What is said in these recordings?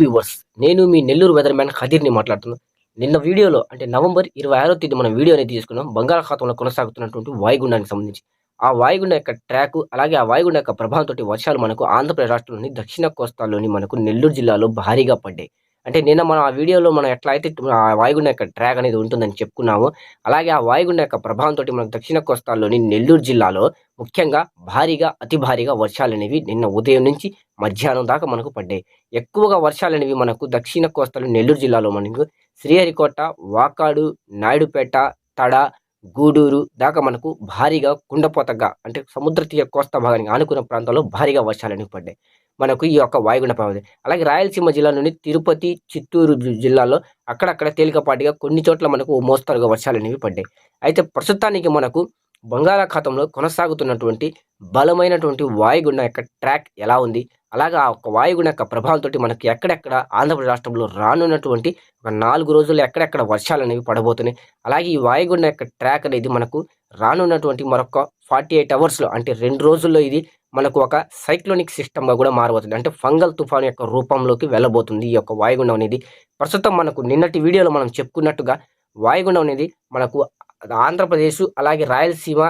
Viewers నేను మీ Nellore weather man ఖదీర్ని మాట్లాడుతున్నాను నిన్న వీడియోలో అంటే నవంబర్ ఇరవై ఆరో తేదీ మనం వీడియో అనేది తీసుకున్నాం బంగాళాఖాతంలో కొనసాగుతున్నటువంటి వాయుగుండానికి సంబంధించి. ఆ వాయుగుండ యొక్క ట్రాక్ అలాగే ఆ వాయుగుండ యొక్క ప్రభావంతో వర్షాలు మనకు ఆంధ్రప్రదేశ్ రాష్ట్రంలోని దక్షిణ కోస్తాలోని మనకు నెల్లూరు జిల్లాలో భారీగా పడ్డాయి. అంటే నిన్న మనం ఆ వీడియోలో మనం ఎట్లా అయితే ఆ వాయుగుండ యొక్క ట్రాక్ అనేది ఉంటుందని చెప్పుకున్నాము అలాగే ఆ వాయుగుండ యొక్క ప్రభావంతో మనకు దక్షిణ కోస్తాలోని నెల్లూరు జిల్లాలో ముఖ్యంగా భారీగా అతి భారీగా వర్షాలు అనేవి నిన్న ఉదయం నుంచి మధ్యాహ్నం దాకా మనకు పడ్డాయి. ఎక్కువగా వర్షాలు అనేవి మనకు దక్షిణ కోస్తాలో నెల్లూరు జిల్లాలో మనకు శ్రీహరికోట వాకాడు నాయుడుపేట తడ గూడూరు దాకా మనకు భారీగా కుండపోతగా అంటే సముద్ర తీయ కోస్తా భాగానికి ఆనుకున్న ప్రాంతాల్లో భారీగా వర్షాలు అనేవి పడ్డాయి. మనకు ఈ యొక్క వాయుగుండ ప్రభావం అలాగే రాయలసీమ జిల్లా నుండి తిరుపతి చిత్తూరు జి- జిల్లాలో అక్కడక్కడ తేలికపాటిగా కొన్ని చోట్ల మనకు మోస్తరుగా వర్షాలు అనేవి పడ్డాయి. అయితే ప్రస్తుతానికి మనకు బంగాళాఖాతంలో కొనసాగుతున్నటువంటి బలమైనటువంటి వాయుగుండ యొక్క ట్రాక్ ఎలా ఉంది? అలాగే ఆ ఒక వాయుగుండ యొక్క ప్రభావంతో మనకి ఎక్కడెక్కడ ఆంధ్రప్రదేశ్ రాష్ట్రంలో రానున్నటువంటి ఒక నాలుగు రోజులు ఎక్కడెక్కడ వర్షాలు అనేవి పడబోతున్నాయి? అలాగే ఈ వాయుగుండ యొక్క ట్రాక్ అనేది మనకు రానున్నటువంటి మరొక ఫార్టీ ఎయిట్ అవర్స్లో అంటే రెండు రోజుల్లో ఇది మనకు ఒక సైక్లోనిక్ సిస్టమ్గా కూడా మారబోతుంది. అంటే ఫంగల్ తుఫాన్ యొక్క రూపంలోకి వెళ్ళబోతుంది. ఈ యొక్క వాయుగుండం అనేది ప్రస్తుతం మనకు నిన్నటి వీడియోలో మనం చెప్పుకున్నట్టుగా వాయుగుండం అనేది మనకు ఆంధ్రప్రదేశ్ అలాగే రాయలసీమ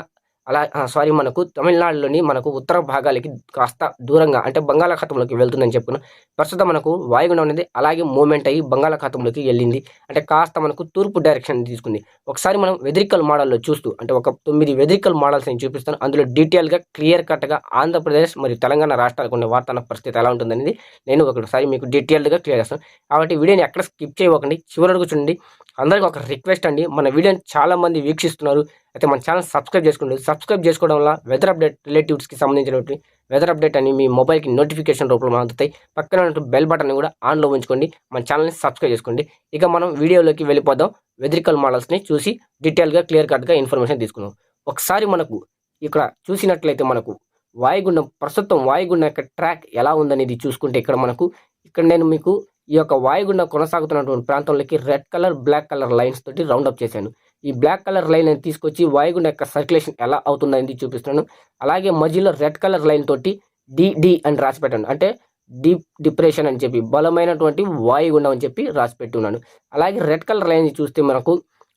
అలా సారీ మనకు తమిళనాడులోని మనకు ఉత్తర భాగాలకి కాస్త దూరంగా అంటే బంగాళాఖాతంలోకి వెళ్తుందని చెప్పుకున్నాం. ప్రస్తుతం మనకు వాయుగుండం అనేది అలాగే మూమెంట్ అయ్యి బంగాళాఖాతంలోకి వెళ్ళింది. అంటే కాస్త మనకు తూర్పు డైరెక్షన్ తీసుకుంది. ఒకసారి మనం వెదరికల్ మోడల్లో చూస్తూ అంటే ఒక తొమ్మిది వెదరికల్ మోడల్స్ నేను చూపిస్తాను. అందులో డీటెయిల్గా క్లియర్ కట్గా ఆంధ్రప్రదేశ్ మరియు తెలంగాణ రాష్ట్రాలకు ఉన్న వాతావరణ పరిస్థితి ఎలా ఉంటుందనేది నేను ఒకసారి మీకు డీటెయిల్డ్గా క్లియర్ చేస్తాను. కాబట్టి వీడియోని ఎక్కడ స్కిప్ చేయకండి చివరి చూడండి. అందరికీ ఒక రిక్వెస్ట్ అండి. మన వీడియోని చాలామంది వీక్షిస్తున్నారు. అయితే మన ఛానల్ సబ్స్క్రైబ్ చేసుకోండి సబ్స్క్రైబ్ చేసుకోవడం వల్ల వెదర్ అప్డేట్ రిలేటివ్స్కి సంబంధించినటువంటి వెదర్ అప్డేట్ అని మీ మొబైల్కి నోటిఫికేషన్ రూపంలో అందుతాయి. పక్కన బెల్ బటన్ కూడా ఆన్లో ఉంచుకోండి. మన ఛానల్ని సబ్స్క్రైబ్ చేసుకోండి. ఇక మనం వీడియోలోకి వెళ్ళిపోదాం. వెదరికల్ మోడల్స్ని చూసి డీటెయిల్గా క్లియర్ కట్గా ఇన్ఫర్మేషన్ తీసుకుందాం. ఒకసారి మనకు ఇక్కడ చూసినట్లయితే మనకు వాయుగుండం ప్రస్తుతం వాయుగుండం యొక్క ట్రాక్ ఎలా ఉందనేది చూసుకుంటే ఇక్కడ మనకు ఇక్కడ నేను మీకు ఈ యొక్క వాయుగుండం కొనసాగుతున్నటువంటి ప్రాంతంలోకి red colour black colour lines తోటి రౌండ్ అప్ చేశాను. ఈ బ్లాక్ కలర్ లైన్ అని తీసుకొచ్చి వాయుగుండ యొక్క సర్క్యులేషన్ ఎలా అవుతుందనేది చూపిస్తున్నాను. అలాగే మధ్యలో రెడ్ కలర్ లైన్ తోటి డిడి అని రాసి పెట్టాను. అంటే డీప్ డిప్రెషన్ అని చెప్పి బలమైనటువంటి వాయుగుండం అని చెప్పి రాసి పెట్టున్నాను. అలాగే రెడ్ కలర్ లైన్ చూస్తే మనకు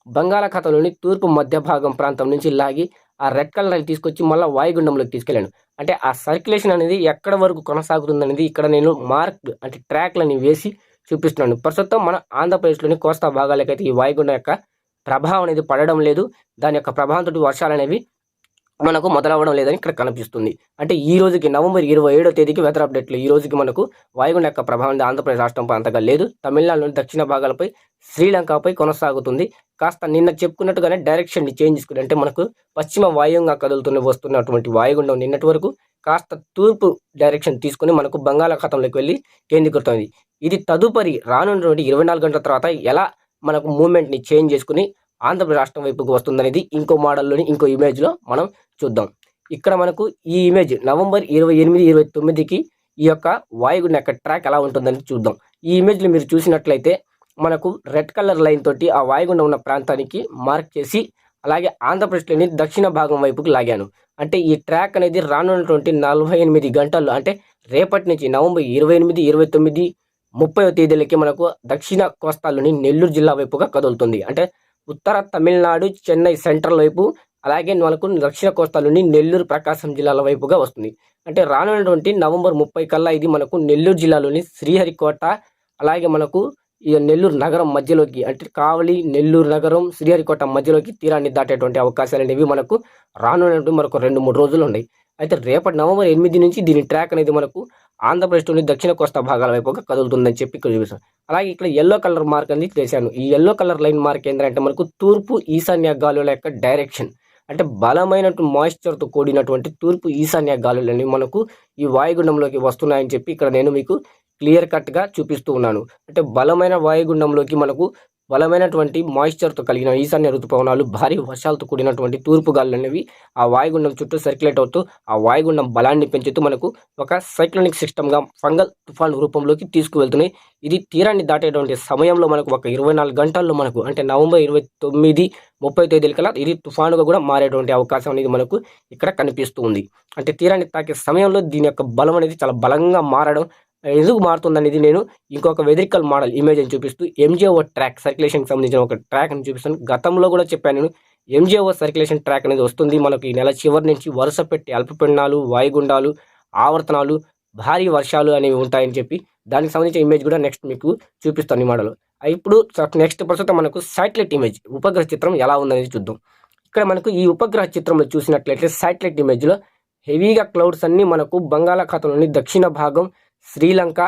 బంగాళాఖాతంలోని తూర్పు మధ్య భాగం ప్రాంతం నుంచి లాగి ఆ రెడ్ కలర్ లైన్ తీసుకొచ్చి మళ్ళీ వాయుగుండంలోకి తీసుకెళ్ళాను. అంటే ఆ సర్క్యులేషన్ అనేది ఎక్కడ వరకు కొనసాగుతుంది అనేది ఇక్కడ నేను మార్క్ అంటే ట్రాక్లని వేసి చూపిస్తున్నాను. ప్రస్తుతం మన ఆంధ్రప్రదేశ్లోని కోస్తా భాగాలకైతే ఈ వాయుగుండం యొక్క ప్రభావం అనేది పడడం లేదు. దాని యొక్క ప్రభావంతో వర్షాలు అనేవి మనకు మొదలవ్వడం లేదని ఇక్కడ కనిపిస్తుంది. అంటే ఈ రోజుకి నవంబర్ ఇరవై ఏడో తేదీకి వెదర్ అప్డేట్లు ఈ రోజుకి మనకు వాయుగుండ యొక్క ప్రభావం ఆంధ్రప్రదేశ్ రాష్ట్రంపై అంతగా లేదు. తమిళనాడులోని దక్షిణ భాగాలపై శ్రీలంకపై కొనసాగుతుంది. కాస్త నిన్న చెప్పుకున్నట్టుగానే డైరెక్షన్ని చేంజ్ చేసుకుని అంటే మనకు పశ్చిమ వాయువుగా కదులుతున్న వస్తున్నటువంటి వాయుగుండం నిన్నటి వరకు కాస్త తూర్పు డైరెక్షన్ తీసుకుని మనకు బంగాళాఖాతంలోకి వెళ్ళి కేంద్రీకృతమైంది. ఇది తదుపరి రానున్నటువంటి ఇరవై నాలుగు గంటల తర్వాత ఎలా మనకు మూమెంట్ని చేంజ్ చేసుకుని ఆంధ్రప్రదేశ్ రాష్ట్రం వైపుకు వస్తుందనేది ఇంకో మోడల్లోని ఇంకో ఇమేజ్లో మనం చూద్దాం. ఇక్కడ మనకు ఈ ఇమేజ్ నవంబర్ ఇరవై ఎనిమిది ఇరవై తొమ్మిదికి ఈ యొక్క వాయుగుండ యొక్క ట్రాక్ ఎలా ఉంటుందని చూద్దాం. ఈ ఇమేజ్లో మీరు చూసినట్లయితే మనకు రెడ్ కలర్ లైన్ తోటి ఆ వాయుగుండ ఉన్న ప్రాంతానికి మార్క్ చేసి అలాగే ఆంధ్రప్రదేశ్లోని దక్షిణ భాగం వైపుకి లాగాను. అంటే ఈ ట్రాక్ అనేది రానున్నటువంటి నలభై ఎనిమిది గంటల్లో అంటే రేపటి నుంచి నవంబర్ ఇరవై ఎనిమిది ఇరవై తొమ్మిది ముప్పై తేదీలకి మనకు దక్షిణ కోస్తాలోని నెల్లూరు జిల్లా వైపుగా కదులుతుంది. అంటే ఉత్తర తమిళనాడు చెన్నై సెంట్రల్ వైపు అలాగే మనకు దక్షిణ కోస్తాలోని నెల్లూరు ప్రకాశం జిల్లాల వైపుగా వస్తుంది. అంటే రానున్నటువంటి నవంబర్ ముప్పై కల్లా ఇది మనకు నెల్లూరు జిల్లాలోని శ్రీహరికోట అలాగే మనకు ఈ నెల్లూరు నగరం మధ్యలోకి అంటే కావలి నెల్లూరు నగరం శ్రీహరికోట మధ్యలోకి తీరాన్ని దాటేటువంటి అవకాశాలు అనేవి మనకు రానున్నటువంటి మనకు రెండు మూడు రోజులు ఉన్నాయి. అయితే రేపటి నవంబర్ ఎనిమిది నుంచి దీని ట్రాక్ అనేది మనకు ఆంధ్రప్రదేశ్లోని దక్షిణ కోస్తా భాగాల వైపుగా కదులుతుందని చెప్పి ఇక్కడ చూపిస్తాను అలాగే ఇక్కడ ఎల్లో కలర్ మార్క్ అనేది చేశాను ఈ ఎల్లో కలర్ లైన్ మార్క్ ఏంటంటే మనకు తూర్పు ఈశాన్య గాలుల యొక్క డైరెక్షన్ అంటే బలమైనటువంటి మాయిశ్చర్తో కూడినటువంటి తూర్పు ఈశాన్య గాలులని మనకు ఈ వాయుగుండంలోకి వస్తున్నాయని చెప్పి ఇక్కడ నేను మీకు క్లియర్ కట్గా చూపిస్తూ ఉన్నాను. అంటే బలమైన వాయుగుండంలోకి మనకు బలమైనటువంటి మాయిశ్చర్తో కలిగిన ఈశాన్య ఋతుపవనాలు భారీ వర్షాలతో కూడినటువంటి తూర్పు గాలులు అనేవి ఆ వాయుగుండం చుట్టూ సర్క్యులేట్ అవుతూ ఆ వాయుగుండం బలాన్ని పెంచుతూ మనకు ఒక సైక్లోనిక్ సిస్టమ్గా ఫంగల్ తుఫాన్ రూపంలోకి తీసుకువెళ్తున్నాయి. ఇది తీరాన్ని దాటేటువంటి సమయంలో మనకు ఒక ఇరవై నాలుగు గంటల్లో మనకు అంటే నవంబర్ ఇరవై తొమ్మిది ముప్పై తేదీలకల్లా ఇది తుఫానుగా కూడా మారేటువంటి అవకాశం అనేది మనకు ఇక్కడ కనిపిస్తుంది అంటే తీరాన్ని తాకే సమయంలో దీని యొక్క బలం అనేది చాలా బలంగా మారడం ఎందుకు మారుతుంది అనేది నేను ఇంకొక వెదరికల్ మోడల్ ఇమేజ్ అని చూపిస్తూ ఎంజేఓ ట్రాక్ సర్క్యులేషన్కి సంబంధించిన ఒక ట్రాక్ అని చూపిస్తాను. గతంలో కూడా చెప్పాను నేను ఎంజేఓ సర్క్యులేషన్ ట్రాక్ అనేది వస్తుంది మనకు ఈ నెల చివరి నుంచి వరుస పెట్టి అల్పపిండాలు వాయుగుండాలు ఆవర్తనాలు భారీ వర్షాలు అనేవి ఉంటాయని చెప్పి దానికి సంబంధించిన ఇమేజ్ కూడా నెక్స్ట్ మీకు చూపిస్తాను ఈ మోడల్. ఇప్పుడు నెక్స్ట్ ప్రస్తుతం మనకు శాటిలైట్ ఇమేజ్ ఉపగ్రహ చిత్రం ఎలా ఉందనేది చూద్దాం. ఇక్కడ మనకు ఈ ఉపగ్రహ చిత్రంలో చూసినట్లయితే శాటిలైట్ ఇమేజ్లో హెవీగా క్లౌడ్స్ అన్నీ మనకు బంగాళాఖాతంలోని దక్షిణ భాగం శ్రీలంక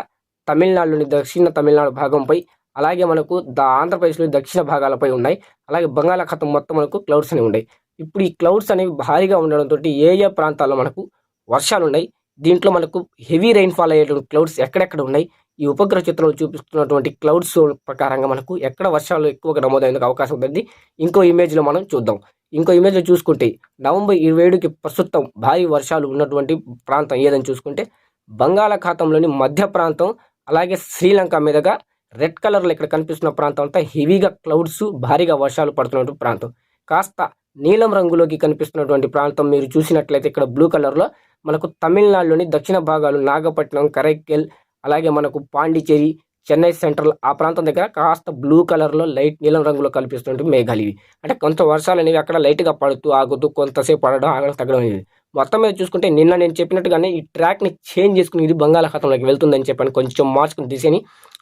తమిళనాడులోని దక్షిణ తమిళనాడు భాగంపై అలాగే మనకు ద ఆంధ్రప్రదేశ్లోని దక్షిణ భాగాలపై ఉన్నాయి. అలాగే బంగాళాఖాతం మొత్తం మనకు క్లౌడ్స్ అనేవి ఉన్నాయి. ఇప్పుడు ఈ క్లౌడ్స్ అనేవి భారీగా ఉండడంతో ఏ ఏ ప్రాంతాల్లో మనకు వర్షాలు ఉన్నాయి దీంట్లో మనకు హెవీ రైన్ఫాల్ అయ్యేటువంటి క్లౌడ్స్ ఎక్కడెక్కడ ఉన్నాయి? ఈ ఉపగ్రహ చిత్రంలో చూపిస్తున్నటువంటి క్లౌడ్స్ ప్రకారంగా మనకు ఎక్కడ వర్షాలు ఎక్కువగా నమోదయ్యేందుకు అవకాశం ఉంటుంది ఇంకో ఇమేజ్లో మనం చూద్దాం. ఇంకో ఇమేజ్లో చూసుకుంటే నవంబర్ ఇరవై ఏడుకి ప్రస్తుతం భారీ వర్షాలు ఉన్నటువంటి ప్రాంతం ఏదని చూసుకుంటే బంగాళాఖాతంలోని మధ్య ప్రాంతం అలాగే శ్రీలంక మీదుగా రెడ్ కలర్లో ఇక్కడ కనిపిస్తున్న ప్రాంతం అంతా హెవీగా క్లౌడ్స్ భారీగా వర్షాలు పడుతున్నటువంటి ప్రాంతం. కాస్త నీలం రంగులోకి కనిపిస్తున్నటువంటి ప్రాంతం మీరు చూసినట్లయితే ఇక్కడ బ్లూ కలర్లో మనకు తమిళనాడులోని దక్షిణ భాగాలు నాగపట్నం కరైకెల్ అలాగే మనకు పాండిచేరి చెన్నై సెంట్రల్ ఆ ప్రాంతం దగ్గర కాస్త బ్లూ కలర్లో లైట్ నీలం రంగులో కనిపిస్తున్నట్టు మేఘాలు ఇవి. అంటే కొంత వర్షాలు అనేవి అక్కడ లైట్గా పడుతూ ఆగుతూ కొంతసేపు పడడం ఆగడం తగ్గడం అనేది. మొత్తం మీద చూసుకుంటే నిన్న నేను చెప్పినట్టుగానే ఈ ట్రాక్ని చేంజ్ చేసుకుని ఇది బంగాళాఖాతంలోకి వెళ్తుందని చెప్పాను కొంచెం మార్చుకుని దిశని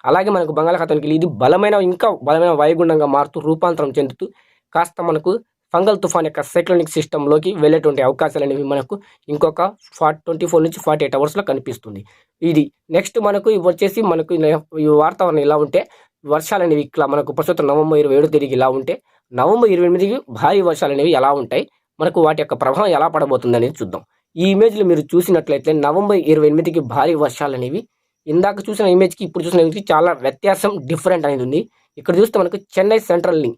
అలాగే మనకు బంగాళాఖాతానికి ఇది బలమైన ఇంకా బలమైన వాయుగుండంగా మారుతూ రూపాంతరం చెందుతూ కాస్త మనకు ఫంగల్ తుఫాన్ యొక్క సైక్లోనిక్ సిస్టంలోకి వెళ్ళేటువంటి అవకాశాలు అనేవి మనకు ఇంకొక ఫార్టీ ట్వంటీ ఫోర్ నుంచి ఫార్టీ ఎయిట్ అవర్స్లో కనిపిస్తుంది. ఇది నెక్స్ట్ మనకు వచ్చేసి మనకు ఈ వాతావరణం ఇలా ఉంటే వర్షాలు అనేవి ఇట్లా మనకు ప్రస్తుతం నవంబర్ ఇరవై ఏడు తిరిగి ఇలా ఉంటే నవంబర్ ఇరవై ఎనిమిదికి భారీ వర్షాలు అనేవి ఎలా ఉంటాయి. మనకు వాటి యొక్క ప్రభావం ఎలా పడబోతుంది అనేది చూద్దాం. ఈ ఇమేజ్లు మీరు చూసినట్లయితే నవంబర్ ఇరవై ఎనిమిదికి భారీ వర్షాలు అనేవి ఇందాక చూసిన ఇమేజ్కి ఇప్పుడు చూసిన ఇమేజ్కి చాలా వ్యత్యాసం డిఫరెంట్ అనేది ఉంది. ఇక్కడ చూస్తే మనకు చెన్నై సెంట్రల్ని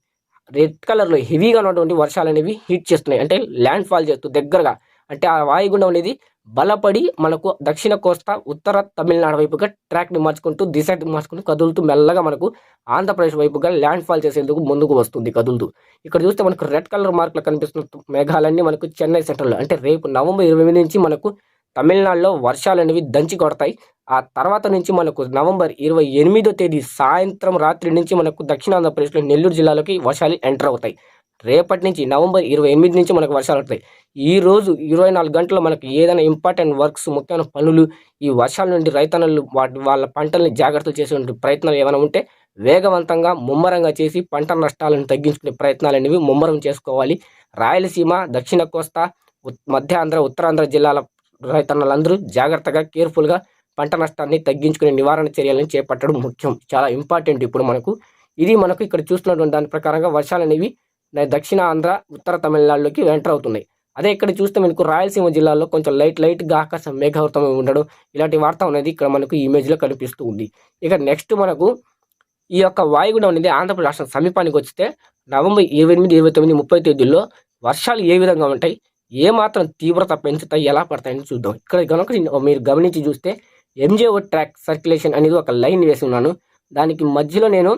రెడ్ కలర్లో హెవీగా ఉన్నటువంటి వర్షాలు అనేవి హీట్ చేస్తున్నాయి. అంటే ల్యాండ్ ఫాల్ చేస్తూ దగ్గరగా అంటే ఆ వాయుగుండం అనేది బలపడి మనకు దక్షిణ కోస్తా ఉత్తర తమిళనాడు వైపుగా ట్రాక్ని మార్చుకుంటూ దిశ మార్చుకుంటూ కదులుతూ మెల్లగా మనకు ఆంధ్రప్రదేశ్ వైపుగా ల్యాండ్ ఫాల్ చేసేందుకు ముందుకు వస్తుంది కదులుతూ. ఇక్కడ చూస్తే మనకు రెడ్ కలర్ మార్కులు కనిపిస్తున్న మేఘాలన్నీ మనకు చెన్నై సెంట్రల్లో అంటే రేపు నవంబర్ ఇరవై నుంచి మనకు తమిళనాడులో వర్షాలు అనేవి దంచి కొడతాయి. ఆ తర్వాత నుంచి మనకు నవంబర్ ఇరవై ఎనిమిదో తేదీ సాయంత్రం రాత్రి నుంచి మనకు దక్షిణాంధ్రప్రదేశ్లో నెల్లూరు జిల్లాలోకి వర్షాలు ఎంటర్ అవుతాయి. రేపటి నుంచి నవంబర్ ఇరవై ఎనిమిది నుంచి మనకు వర్షాలు పడతాయి ఈ రోజు ఇరవై నాలుగు గంటల్లో మనకు ఏదైనా ఇంపార్టెంట్ వర్క్స్ ముఖ్యమైన పనులు ఈ వర్షాల నుండి రైతన్నలు వాటి వాళ్ళ పంటల్ని జాగ్రత్తలు చేసే ప్రయత్నాలు ఏమైనా ఉంటే వేగవంతంగా ముమ్మరంగా చేసి పంట నష్టాలను తగ్గించుకునే ప్రయత్నాలు అనేవి ముమ్మరం చేసుకోవాలి. రాయలసీమ దక్షిణ కోస్తా మధ్య ఆంధ్ర ఉత్తరాంధ్ర జిల్లాల రైతన్నలందరూ జాగ్రత్తగా కేర్ఫుల్గా పంట నష్టాన్ని తగ్గించుకునే నివారణ చర్యలను చేపట్టడం ముఖ్యం. చాలా ఇంపార్టెంట్ ఇప్పుడు మనకు. ఇది మనకు ఇక్కడ చూస్తున్నటువంటి దాని ప్రకారంగా వర్షాలు అనేవి దక్షిణ ఆంధ్ర ఉత్తర తమిళనాడులోకి ఎంటర్ అవుతున్నాయి. అదే ఇక్కడ చూస్తే మనకు రాయలసీమ జిల్లాలో కొంచెం లైట్ లైట్గా ఆకాశం మేఘావృతం ఉండడం ఇలాంటి వార్త అనేది ఇక్కడ మనకు ఇమేజ్లో కనిపిస్తూ ఉంది. ఇక నెక్స్ట్ మనకు ఈ యొక్క వాయుగుండం అనేది ఆంధ్రప్రదేశ్ రాష్ట్రం సమీపానికి వస్తే నవంబర్ ఇరవై ఎనిమిది ఇరవై తొమ్మిది ముప్పై తేదీల్లో వర్షాలు ఏ విధంగా ఉంటాయి ఏ మాత్రం తీవ్రత పెంచుతాయి ఎలా పడతాయని చూద్దాం. ఇక్కడ కనుక మీరు గమనించి చూస్తే ఎంజేఓ ట్రాక్ సర్క్యులేషన్ అనేది ఒక లైన్ వేసి ఉన్నాను. దానికి మధ్యలో నేను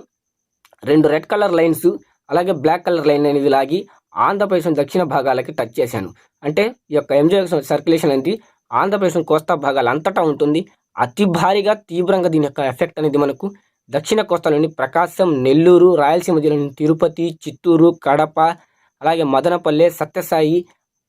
రెండు రెడ్ కలర్ లైన్స్ అలాగే బ్లాక్ కలర్ లైన్ అనేది లాగి ఆంధ్రప్రదేశ్ దక్షిణ భాగాలకి టచ్ చేశాను. అంటే ఈ యొక్క ఎంజేఓ సర్క్యులేషన్ అనేది ఆంధ్రప్రదేశ్ కోస్తా భాగాలు అంతటా ఉంటుంది. అతి భారీగా తీవ్రంగా దీని యొక్క ఎఫెక్ట్ అనేది మనకు దక్షిణ కోస్తాలోని ప్రకాశం నెల్లూరు రాయలసీమ జిల్లాలోని తిరుపతి చిత్తూరు కడప అలాగే మదనపల్లె సత్యసాయి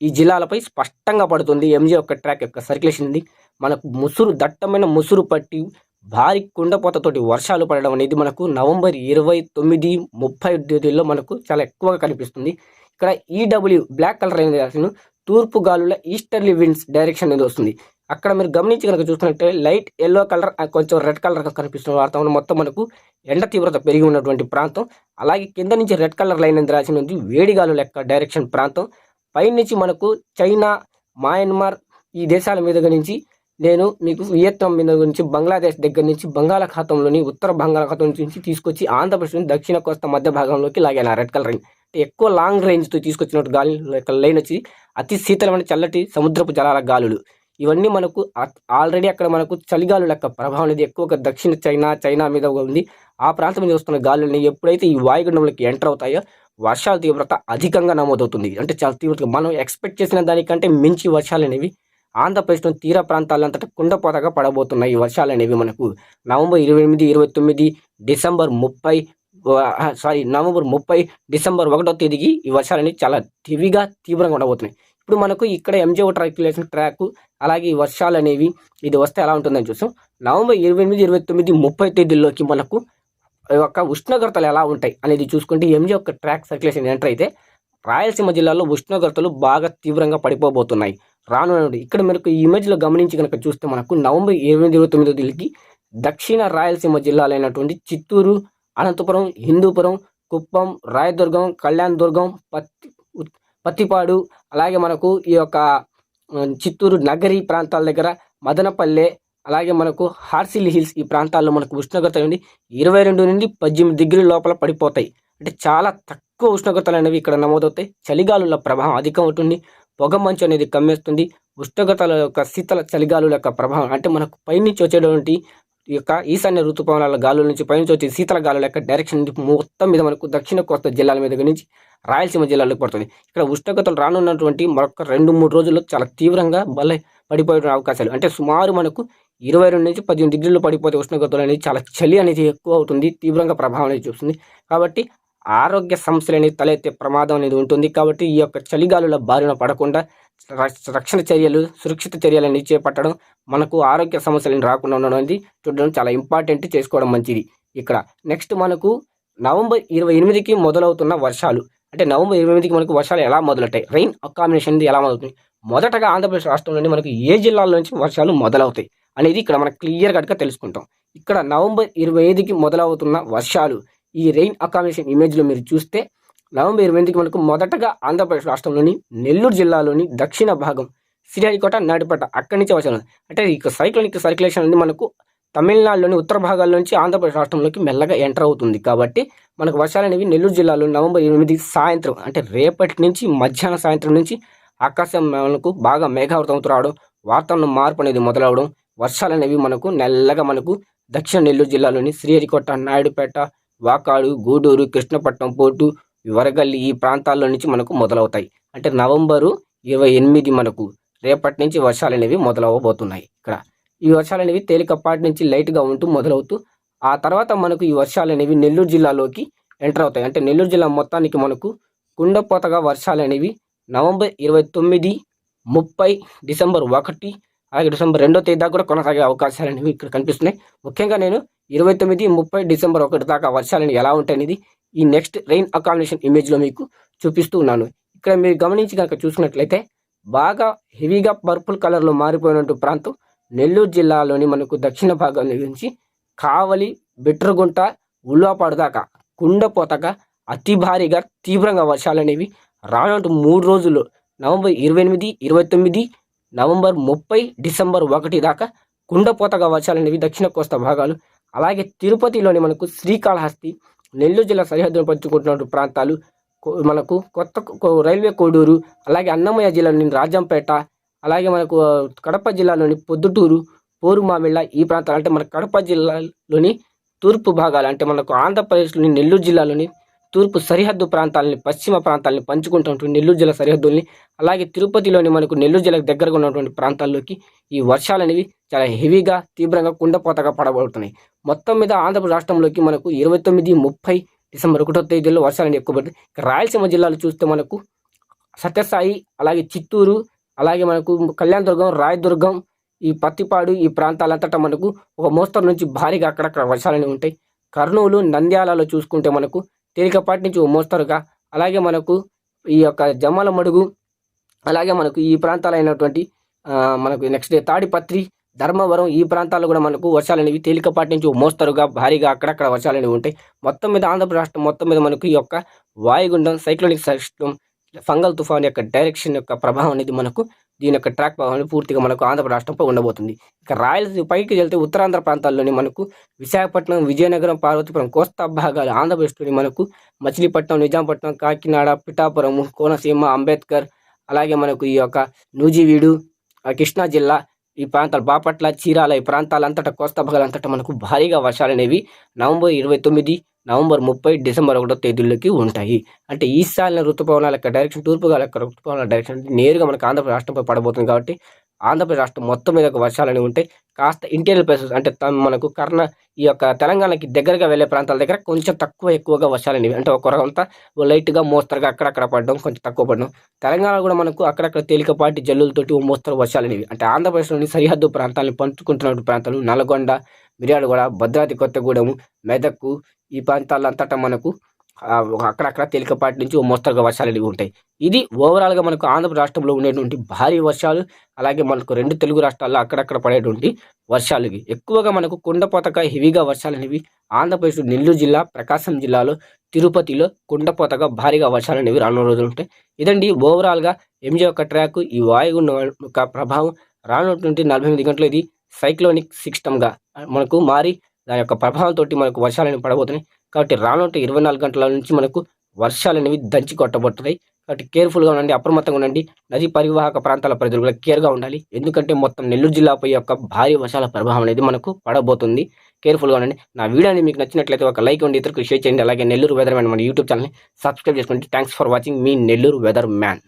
ఈ జిల్లాలపై స్పష్టంగా పడుతుంది ఎంజీ యొక్క ట్రాక్ యొక్క సర్క్యులేషన్ ఉంది మనకు ముసురు దట్టమైన ముసురు పట్టి భారీ కుండపోతతోటి వర్షాలు పడడం అనేది మనకు నవంబర్ ఇరవై తొమ్మిది ముప్పై తేదీల్లో మనకు చాలా ఎక్కువగా కనిపిస్తుంది. ఇక్కడ ఈడబ్ల్యూ బ్లాక్ కలర్ అనేది తూర్పు గాలుల ఈస్టర్లీ విండ్స్ డైరెక్షన్ అనేది వస్తుంది. అక్కడ మీరు గమనించి కనుక చూస్తున్నట్టే లైట్ ఎల్లో కలర్ కొంచెం రెడ్ కలర్ కనిపిస్తున్న వాతావరణం మొత్తం మనకు ఎండ తీవ్రత పెరిగి ఉన్నటువంటి ప్రాంతం. అలాగే కింద నుంచి రెడ్ కలర్ లైన్ అనేది రాసి ఉంది వేడిగాలు లెక్క డైరెక్షన్ ప్రాంతం. పైనుంచి మనకు చైనా మయన్మార్ ఈ దేశాల మీద నుంచి నేను మీకు వియత్నాం మీద నుంచి బంగ్లాదేశ్ దగ్గర నుంచి బంగాళాఖాతంలోని ఉత్తర బంగాళాఖాతం నుంచి తీసుకొచ్చి ఆంధ్రప్రదేశ్ దక్షిణ కోస్తా మధ్య భాగంలోకి లాగాను. రెడ్ కలర్ రైన్ ఎక్కువ లాంగ్ రేంజ్తో తీసుకొచ్చినట్టు గాలి లైన్ వచ్చి అతి శీతలమైన చల్లటి సముద్రపు జలాల గాలులు. ఇవన్నీ మనకు ఆల్రెడీ అక్కడ మనకు చలిగాలు లెక్క ప్రభావం అనేది ఎక్కువగా దక్షిణ చైనా చైనా మీద ఉంది. ఆ ప్రాంతం మీద వస్తున్న గాలుల్ని ఎప్పుడైతే ఈ వాయుగుండంలోకి ఎంటర్ అవుతాయో వర్షాల తీవ్రత అధికంగా నమోదవుతుంది. అంటే చాలా తీవ్రత మనం ఎక్స్పెక్ట్ చేసిన దానికంటే మించి వర్షాలు అనేవి ఆంధ్రప్రదేశ్లోని తీర ప్రాంతాలంతటా కుండపోతగా పడబోతున్నాయి ఈ వర్షాలు అనేవి మనకు. నవంబర్ ఇరవై ఎనిమిది ఇరవై తొమ్మిది డిసెంబర్ ముప్పై సారీ నవంబర్ ముప్పై డిసెంబర్ ఒకటో తేదీకి ఈ వర్షాలు చాలా తివిగా తీవ్రంగా ఉండబోతున్నాయి. ఇప్పుడు మనకు ఇక్కడ ఎంజే ట్రాక్యులేషన్ ట్రాక్ అలాగే ఈ వర్షాలు అనేవి ఇది వస్తే ఎలా ఉంటుందని చూసాం నవంబర్ ఇరవై ఎనిమిది ఇరవై తొమ్మిది ముప్పై తేదీల్లోకి మనకు ఈ యొక్క ఉష్ణోగ్రతలు ఎలా ఉంటాయి అనేది చూసుకుంటే ఎంజే యొక్క ట్రాక్ సర్క్యులేషన్ ఎంటర్ అయితే రాయలసీమ జిల్లాలో ఉష్ణోగ్రతలు బాగా తీవ్రంగా పడిపోబోతున్నాయి. రానున్న ఇక్కడ మనకు ఈ ఇమేజ్లో గమనించి కనుక చూస్తే మనకు నవంబర్ ఇరవై ఇరవై తొమ్మిదో తేదీకి దక్షిణ రాయలసీమ జిల్లాలైనటువంటి చిత్తూరు అనంతపురం హిందూపురం కుప్పం రాయదుర్గం కళ్యాణదుర్గం పత్తి పత్తిపాడు అలాగే మనకు ఈ యొక్క చిత్తూరు నగరి ప్రాంతాల దగ్గర మదనపల్లె అలాగే మనకు హార్సిల్ హిల్స్ ఈ ప్రాంతాల్లో మనకు ఉష్ణోగ్రత నుండి ఇరవై రెండు నుండి పద్దెనిమిది డిగ్రీల లోపల పడిపోతాయి. అంటే చాలా తక్కువ ఉష్ణోగ్రతలు అనేవి ఇక్కడ నమోదవుతాయి. చలిగాలుల ప్రభావం అధికం ఉంటుంది పొగ మంచు అనేది కమ్మేస్తుంది. ఉష్ణోగ్రతల యొక్క శీతల చలిగాలుల యొక్క ప్రభావం అంటే మనకు పైనుంచి వచ్చేటువంటి ఈ యొక్క ఈశాన్య ఋతుపవనాల గాలుల నుంచి పైనుంచి వచ్చే శీతల గాలుల యొక్క డైరెక్షన్ మొత్తం మీద మనకు దక్షిణ కోస్తా జిల్లాల మీద నుంచి రాయలసీమ జిల్లాలకు పడుతుంది. ఇక్కడ ఉష్ణోగ్రతలు రానున్నటువంటి మరొక రెండు మూడు రోజుల్లో చాలా తీవ్రంగా బల పడిపోయే అవకాశాలు. అంటే సుమారు మనకు ఇరవై రెండు నుంచి పదిహేను డిగ్రీలు పడిపోతే ఉష్ణోగ్రతలు అనేది చాలా చలి అనేది ఎక్కువ అవుతుంది తీవ్రంగా ప్రభావం అనేది చూస్తుంది. కాబట్టి ఆరోగ్య సమస్యలు అనేది తలెత్తే ప్రమాదం అనేది ఉంటుంది. కాబట్టి ఈ యొక్క చలిగాలుల బారిన పడకుండా రక్షణ చర్యలు సురక్షిత చర్యలు చేపట్టడం మనకు ఆరోగ్య సమస్యలను రాకుండా ఉండడం అనేది చూడడం చాలా ఇంపార్టెంట్ చేసుకోవడం మంచిది. ఇక్కడ నెక్స్ట్ మనకు నవంబర్ ఇరవై ఎనిమిదికి మొదలవుతున్న వర్షాలు. అంటే నవంబర్ ఇరవై ఎనిమిదికి మనకు వర్షాలు ఎలా మొదలవుతాయి? రైన్ అకామినేషన్ ఎలా మొదలవుతుంది? మొదటగా ఆంధ్రప్రదేశ్ రాష్ట్రంలోని మనకు ఏ జిల్లాల నుంచి వర్షాలు మొదలవుతాయి అనేది ఇక్కడ మనం క్లియర్ కట్గా తెలుసుకుంటాం. ఇక్కడ నవంబర్ ఇరవై ఐదుకి మొదలవుతున్న వర్షాలు ఈ రెయిన్ అకామిడేషన్ ఇమేజ్లో మీరు చూస్తే నవంబర్ ఇరవై ఎనిమిదికి మనకు మొదటగా ఆంధ్రప్రదేశ్ రాష్ట్రంలోని నెల్లూరు జిల్లాలోని దక్షిణ భాగం శ్రీహరికోట నాటిపట్ట అక్కడి నుంచి వచ్చిన అంటే ఇక సైక్లోనిక్ సర్క్యులేషన్ అనేది మనకు తమిళనాడులోని ఉత్తర భాగాల నుంచి ఆంధ్రప్రదేశ్ రాష్ట్రంలోకి మెల్లగా ఎంటర్ అవుతుంది. కాబట్టి మనకు వర్షాలు అనేవి నెల్లూరు జిల్లాలో నవంబర్ ఎనిమిది సాయంత్రం అంటే రేపటి నుంచి మధ్యాహ్నం సాయంత్రం నుంచి ఆకాశం మనకు బాగా మేఘావృతం అవుతూ రావడం వాతావరణం మార్పు అనేది మొదలవడం వర్షాలు అనేవి మనకు నెల్లగా మనకు దక్షిణ నెల్లూరు జిల్లాలోని శ్రీహరికోట నాయుడుపేట వాకాడు గూడూరు కృష్ణపట్నం పోర్టు వరగల్లి ఈ ప్రాంతాల్లో నుంచి మనకు మొదలవుతాయి. అంటే నవంబరు ఇరవై ఎనిమిది మనకు రేపటి నుంచి వర్షాలు అనేవి మొదలవబోతున్నాయి ఇక్కడ. ఈ వర్షాలు అనేవి తేలికపాటి నుంచి లైట్గా ఉంటూ మొదలవుతూ ఆ తర్వాత మనకు ఈ వర్షాలు అనేవి నెల్లూరు జిల్లాలోకి ఎంటర్ అవుతాయి. అంటే నెల్లూరు జిల్లా మొత్తానికి మనకు కుండపోతగా వర్షాలు అనేవి నవంబర్ ఇరవై తొమ్మిది ముప్పై డిసెంబర్ ఒకటి అలాగే డిసెంబర్ రెండో తేదీ దాకా కూడా కొనసాగే అవకాశాలు అనేవి ఇక్కడ కనిపిస్తున్నాయి. ముఖ్యంగా నేను ఇరవై తొమ్మిది ముప్పై డిసెంబర్ ఒకటి దాకా వర్షాలు ఎలా ఉంటాయనేది ఈ నెక్స్ట్ రెయిన్ అకామిడేషన్ ఇమేజ్లో మీకు చూపిస్తూ ఉన్నాను. ఇక్కడ మీరు గమనించి కనుక చూసినట్లయితే బాగా హెవీగా పర్పుల్ కలర్లో మారిపోయినట్టు ప్రాంతం నెల్లూరు జిల్లాలోని మనకు దక్షిణ భాగం నుంచి కావలి బిట్రగుంట ఉల్లాపాడు దాకా కుండపోతగా అతి భారీగా తీవ్రంగా వర్షాలు అనేవి రానున్న మూడు రోజులు నవంబర్ ఇరవై ఎనిమిది ఇరవై తొమ్మిది నవంబర్ ముప్పై డిసెంబర్ ఒకటి దాకా కుండపోతగా వర్షాలు అనేవి దక్షిణ కోస్తా భాగాలు అలాగే తిరుపతిలోని మనకు శ్రీకాళహస్తి నెల్లూరు జిల్లా సరిహద్దును పంచుకుంటున్న ప్రాంతాలు మనకు కొత్త కో- రైల్వే కోడూరు అలాగే అన్నమయ్య జిల్లాలోని రాజంపేట అలాగే మనకు కడప జిల్లాలోని పొద్దుటూరు పోరుమామిళ్ళ ఈ ప్రాంతాలు. అంటే మన కడప జిల్లాలోని తూర్పు భాగాలు అంటే మనకు ఆంధ్రప్రదేశ్లోని నెల్లూరు జిల్లాలోని తూర్పు సరిహద్దు ప్రాంతాలని పశ్చిమ ప్రాంతాలని పంచుకుంటున్నటువంటి నెల్లూరు జిల్లా సరిహద్దుల్ని అలాగే తిరుపతిలోని మనకు నెల్లూరు జిల్లాకు దగ్గరగా ఉన్నటువంటి ప్రాంతాల్లోకి ఈ వర్షాలు అనేవి చాలా హెవీగా తీవ్రంగా కుండపోతగా పడబడుతున్నాయి. మొత్తం మీద ఆంధ్రప్రదేశ్ రాష్ట్రంలోకి మనకు ఇరవై తొమ్మిది ముప్పై డిసెంబర్ ఒకటో తేదీలో వర్షాలు ఎక్కువ పడుతుంది రాయలసీమ జిల్లాలు చూస్తే మనకు సత్యసాయి అలాగే చిత్తూరు అలాగే మనకు కళ్యాణదుర్గం రాయదుర్గం ఈ పత్తిపాడు ఈ ప్రాంతాలంతటా మనకు ఒక మోస్తరు నుంచి భారీగా అక్కడక్కడ వర్షాలు అనేవి ఉంటాయి. కర్నూలు నంద్యాలలో చూసుకుంటే మనకు తేలికపాటి నుంచి మోస్తరుగా. అలాగే మనకు ఈ యొక్క జమ్మల మడుగు అలాగే మనకు ఈ ప్రాంతాలైనటువంటి మనకు నెక్స్ట్ డే తాడిపత్రి ధర్మవరం ఈ ప్రాంతాల్లో కూడా మనకు వర్షాలు అనేవి తేలికపాటి నుంచి మోస్తరుగా భారీగా అక్కడక్కడ వర్షాలు అనేవి ఉంటాయి. మొత్తం మీద ఆంధ్రప్రదేశ్ రాష్ట్రం మొత్తం మీద మనకు ఈ యొక్క వాయుగుండం సైక్లోనిక్ సిస్టమ్ ఫంగల్ తుఫాన్ యొక్క డైరెక్షన్ యొక్క ప్రభావం అనేది మనకు దీని యొక్క ట్రాక్ ప్రభావం పూర్తిగా మనకు ఆంధ్ర రాష్ట్రంపై ఉండబోతుంది ఇక రాయలసీమ పైకి వెళ్తే ఉత్తరాంధ్ర ప్రాంతాల్లోని మనకు విశాఖపట్నం విజయనగరం పార్వతీపురం కోస్తా భాగాలు ఆంధ్రప్రదేశ్లోని మనకు మచిలీపట్నం నిజాంపట్నం కాకినాడ పిఠాపురం కోనసీమ అంబేద్కర్ అలాగే మనకు ఈ యొక్క నూజివీడు ఆ కృష్ణా జిల్లా ఈ ప్రాంతాలు బాపట్ల చీరాల ఈ ప్రాంతాలంతటా కోస్తా భాగాలంతటా మనకు భారీగా వర్షాలు అనేవి నవంబర్ ఇరవై తొమ్మిది నవంబర్ ముప్పై డిసెంబర్ ఒకటో తేదీల్లోకి ఉంటాయి. అంటే ఈశాన్య ఋతుపవనాల యొక్క డైరెక్షన్ తూర్పుగాల యొక్క ఋతుపవనాల డైరెక్షన్ నేరుగా మనకు ఆంధ్రప్రదేశ్ రాష్ట్రంపై పడబోతుంది కాబట్టి ఆంధ్రప్రదేశ్ రాష్ట్రం మొత్తం మీద వర్షాలని వర్షాలు అనేవి ఉంటాయి. కాస్త ఇంటీరియర్ ప్లేసెస్ అంటే మనకు కర్ణ ఈ యొక్క తెలంగాణకి దగ్గరగా వెళ్ళే ప్రాంతాల దగ్గర కొంచెం తక్కువ ఎక్కువగా వర్షాలు అనేవి అంటే ఒక కొంత లైట్గా మోస్తరుగా అక్కడక్కడ పడడం కొంచెం తక్కువ పడడం. తెలంగాణ కూడా మనకు అక్కడక్కడ తేలికపాటి జల్లులతోటి మోస్తరు వర్షాలు అనేవి. అంటే ఆంధ్రప్రదేశ్లోని సరిహద్దు ప్రాంతాలను పంచుకుంటున్న ప్రాంతాలు నల్గొండ మిర్యాలగూడ భద్రాద్రి కొత్తగూడెం మెదక్కు ఈ ప్రాంతాలంతటా మనకు అక్కడక్కడ తేలికపాటి నుంచి మోస్తరుగా వర్షాలు అనేవి ఉంటాయి. ఇది ఓవరాల్గా మనకు ఆంధ్ర రాష్ట్రంలో ఉండేటువంటి భారీ వర్షాలు అలాగే మనకు రెండు తెలుగు రాష్ట్రాల్లో అక్కడక్కడ పడేటువంటి వర్షాలు ఎక్కువగా మనకు కుండపోతక హెవీగా వర్షాలు అనేవి ఆంధ్రప్రదేశ్ నెల్లూరు జిల్లా ప్రకాశం జిల్లాలో తిరుపతిలో కుండపోతగా భారీగా వర్షాలు అనేవి రానున్న రోజులు ఉంటాయి. ఇదండి ఓవరాల్గా ఎంజీ యొక్క ట్రాక్ ఈ వాయుగుండం యొక్క ప్రభావం. రానున్నటువంటి నలభై ఎనిమిది గంటలు ఇది సైక్లోనిక్ సిస్టమ్గా మనకు మారి దాని యొక్క ప్రభావంతో మనకు వర్షాలు అనేవి పడబోతున్నాయి. కాబట్టి రానున్న ఇరవై నాలుగు గంటల నుంచి మనకు వర్షాలు అనేవి దంచి కొట్టబోతున్నాయి. కాబట్టి కేర్ఫుల్గా ఉండండి అప్రమత్తంగా ఉండండి. నదీ పరివాహక ప్రాంతాల ప్రజలు కూడా కేర్గా ఉండాలి. ఎందుకంటే మొత్తం నెల్లూరు జిల్లాపై యొక్క భారీ వర్షాల ప్రభావం అనేది మనకు పడబోతుంది. కేర్ఫుల్గా ఉండండి. నా వీడియోని మీకు నచ్చినట్లయితే ఒక లైక్ ఉండి ఇతరులకు షేర్ చేయండి. అలాగే నెల్లూరు వెదర్ మ్యాన్ మన యూట్యూబ్ ఛానల్ని సబ్స్క్రైబ్ చేసుకోండి. థ్యాంక్స్ ఫర్ వాచింగ్ మీ నెల్లూరు వెదర్ మ్యాన్.